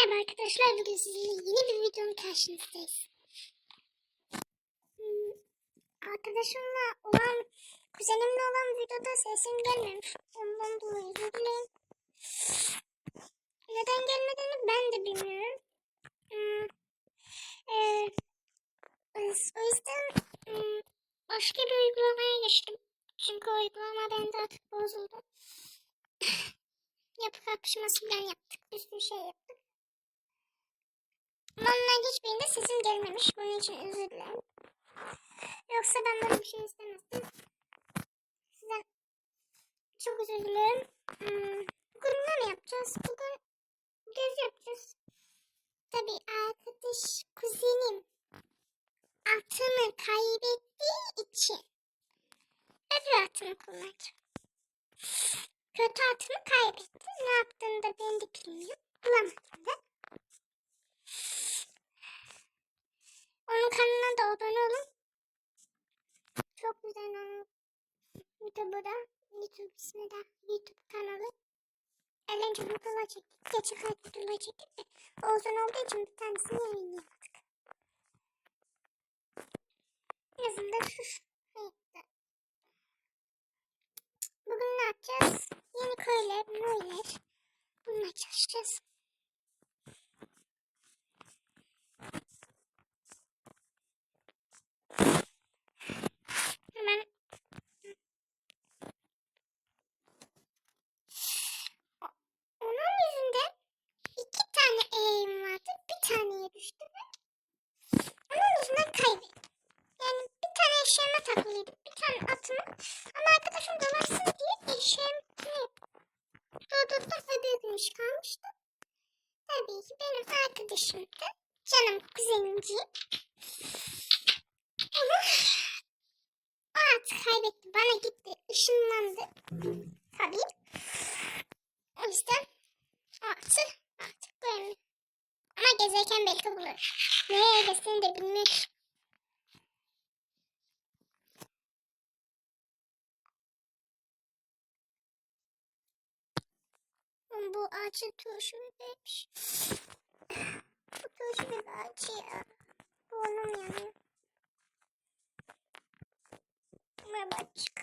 Merhaba arkadaşlar bugün sizinle yeni bir videonun karşınızdayız. Hmm, arkadaşımla olan, kuzenimle olan videoda sesim gelmemiş. Ondan dolayı özür dilerim. Neden gelmediğini ben de bilmiyorum. Hmm, e, o yüzden hmm, başka bir uygulamaya geçtim. Çünkü uygulama bende artık bozuldu. Yapı kapışması falan yaptık. Bir şey yaptık. Ama onların hiçbirinde sesim gelmemiş. Bunun için özür dilerim. Yoksa ben böyle bir şey istemezdim. Sizden çok özür dilerim. Hmm, bugün ne mi yapacağız? Bugün göz yapacağız. Tabii arkadaş kuzenim atını kaybettiği için öbür atını kullanacak. Kötü atını kaybetti. Ne yaptığını da ben de bilmiyorum. Bulamadım da. Onun kanalına da abone olun. Çok güzel onun YouTube'u da. YouTube ismi de YouTube kanalı. Eğlence videolar çektik. Geçen videolar çektik de. O uzun olduğu için bir tanesini yayınlayamadık. Yazında şu hayatta. Bugün ne yapacağız? Yeni köyler, möyler. Bununla çalışacağız. Hemen O- onun yüzünden iki tane eğim vardı. Bir taneye düştü ve onun yüzünden kaybettim. Yani bir tane eşeğime takılıydı. Bir tane atıma. Ama arkadaşım dolaşsın diye. Öbür gün iş kalmıştı. Tabii ki benim arkadaşımdı. Canım kuzenimciğim. Ama o at kaybetti. Bana gitti. ışınlandı. Tabii. O yüzden o atı artık görmüyor. Ama gezerken belki bulur. Nereye gezdiğini de bilmiyorum. Oğlum Bu ağacın turşu bebekmiş. Bu turşu bebek ağacı ya. Bu onun yani. Açık.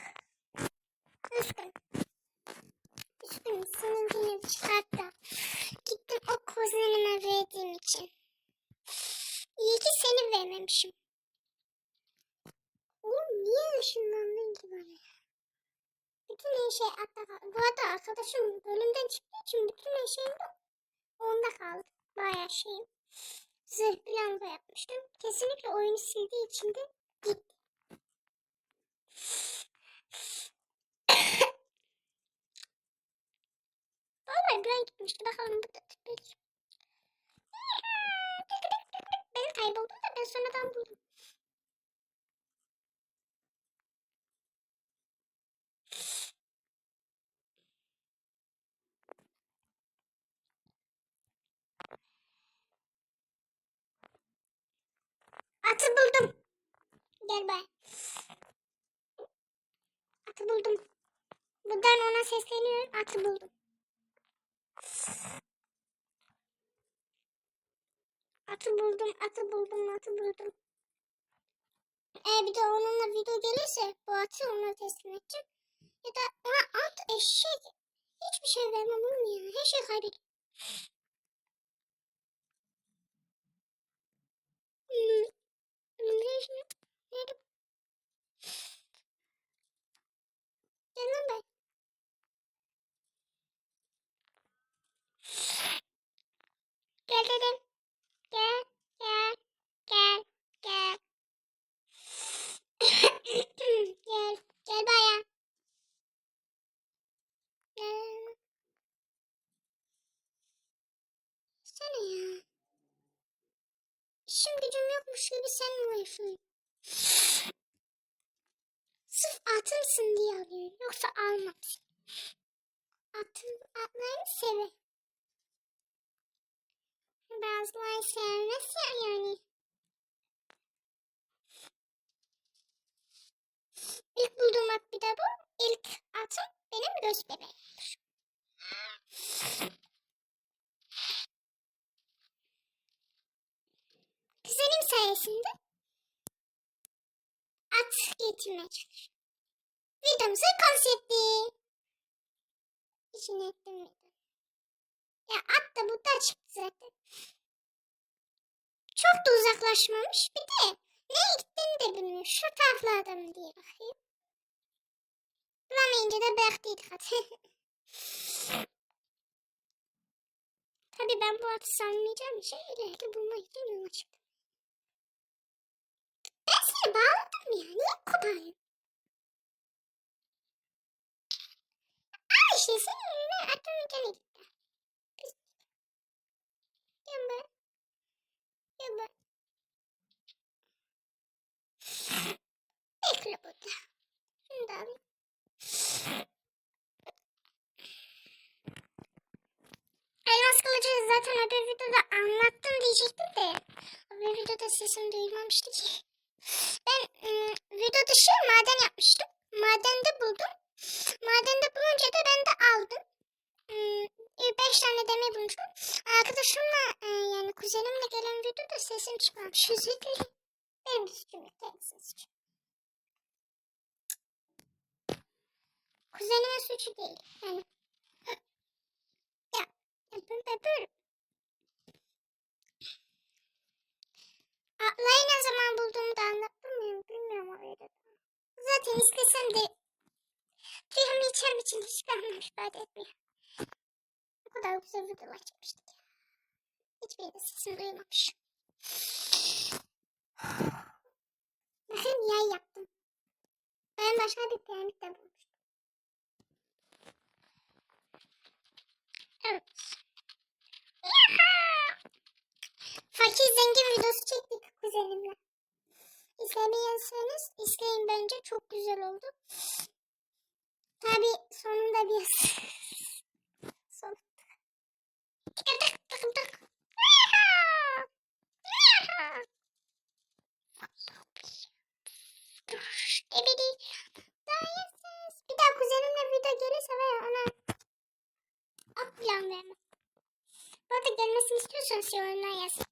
Üzgün. Üzgün. Senin dilini çıkarttı. Gittim o kuzenime verdiğim için. İyi ki seni vermemişim. Oğlum niye ya? Bütün şey hatta bu arada arkadaşım bölümden çıktığı için bütün her şeyim de onda kaldı. Bayağı şeyim. Zırh plan da yapmıştım. Kesinlikle oyunu sildiği için de gitti. Vallahi an gitmişti. Bakalım burada tıklayacağım. Ben kayboldum da ben sonradan buldum. Atı buldum. Gel bay. Atı buldum. Buradan ona sesleniyorum. Atı buldum. Atı buldum, atı buldum, atı buldum. Eğer bir de onunla video gelirse bu atı ona teslim edeceğim. Ya da ona at, eşek. Hiçbir şey vermem oğlum. Her şey kaybediyorum. Hmm. İşin? Nerede? Gel lan ben. Gel dedim. Gel, gel, gel, gel. gel, gel baya. Gel. Sana ya. İşim gücüm yokmuş gibi seninle uğraşıyorum. Sırf atımsın diye alıyorum. Yoksa almam. Atın, atlarını sever. Bazıları sevmez ya yani. İlk bulduğum at bir de bu. İlk atım benim göz bebeğim. Kuzenim sayesinde at getirmeye çalışıyorum. Videomuzun konsepti. İçine ettim. Ya at da burada çıktı zaten. Çok da uzaklaşmamış. Bir de nereye gittiğini de bilmiyor. Şu taraflarda mı diye bakayım. Bulamayınca da bıraktıydık at. Tabii ben bu atı sanmayacağım şey ileride bulmak için yola çıktım. Ben seni bağladım ya. Niye koparıyorsun? Al işte senin önüne atın canı gitti. Pis. Gel buraya. Bekle burada. Da alayım. Elmas kılıcı zaten öbür videoda anlattım diyecektim de. Öbür videoda sesim duyulmamıştı ki. Ben ıı, video dışı maden yapmıştım. Madende buldum. Kendisinin suçu. Kuzenimin suçu değil. Yani ya, ya ben böyle. Atlayı ne zaman bulduğumu da anlattım mı? Bilmiyorum o videoda. Zaten istesem de film içerim için hiçbir anlam ifade etmiyor. O kadar güzel videolar çekmiştik. Hiçbirinde sesimi duymamış. Bakın yay yaptım. Ben başka bir piramit de bulmuştum. Evet. Fakir zengin videosu çektik kuzenimle. İzlemeyenseniz izleyin bence çok güzel oldu. Tabi sonunda bir son. Tıkırtık tıkırtık. Yaha! Yaha! Dibidi. Dayansız. Bir daha kuzenimle video gelirse ve ona at plan vermem. Bu arada gelmesini yazın.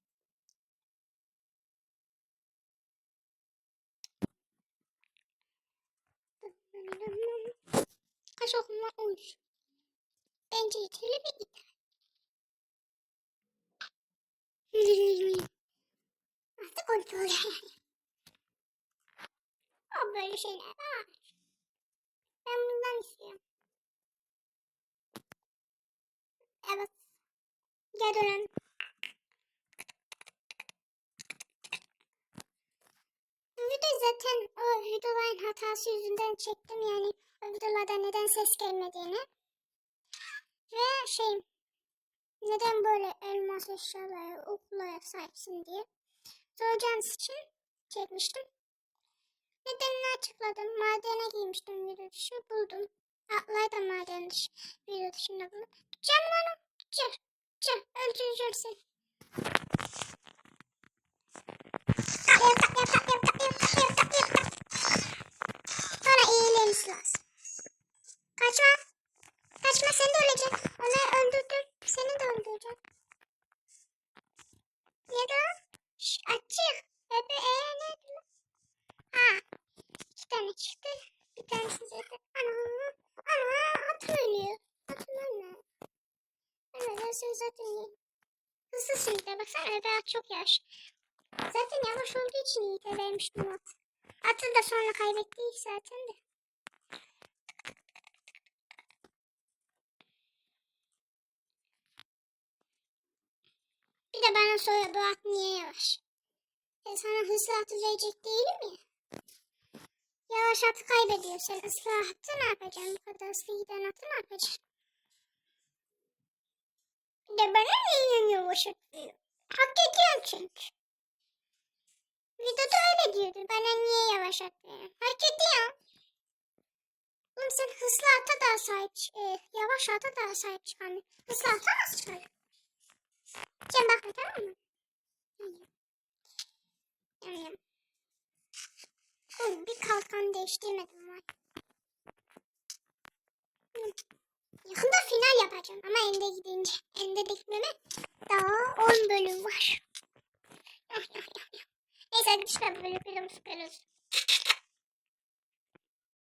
Kaç okuma 13. Bence yeterli ideal. Artık 12 oluyor yani. O böyle şeyler var. Ben bundan istiyorum. Evet. Gel dönelim. Bu video zaten o videoların hatası yüzünden çektim yani. O videolarda neden ses gelmediğini. Ve şey neden böyle elmas eşyalara, oklara sahipsin diye soracağınız için çekmiştim. Nedenini açıkladım. Madene giymiştim video dışı buldum. Atlay da maden dışı video dışında buldum. Cem lan Cem. Cem öldüreceğim Ana. Ana. Atım ölüyor. Atım ölme. Ölme. Ben seni zaten yiyeyim. Hızlısın bir de. Baksana bebe at çok yavaş. Zaten yavaş olduğu için iyi de vermiş bu at. Atı da sonra kaybettik zaten de. Bir de bana soruyor bu at niye yavaş? Ben sana hızlı atı verecek değilim ya. Yavaş atı kaybediyor. Sen hızlı atı ne yapacaksın? Bu kadar hızlı giden atı ne yapacaksın? Bir de bana niye yavaş atıyor? Hak ediyorum çünkü. Videoda öyle diyordu. Bana niye yavaş atıyor? Hak ediyor. Oğlum sen hızlı ata daha sahip, e, yavaş ata daha sahip çıkardın. Hızlı ata nasıl çıkardın? Sen bakma tamam mı? Yum, Bir kalkan değiştirmedim var. Yakında final yapacağım ama ende gidince. Ende de gitmeme daha 10 bölüm var. Yah, yah, yah, arkadaşlar böyle süper olsun.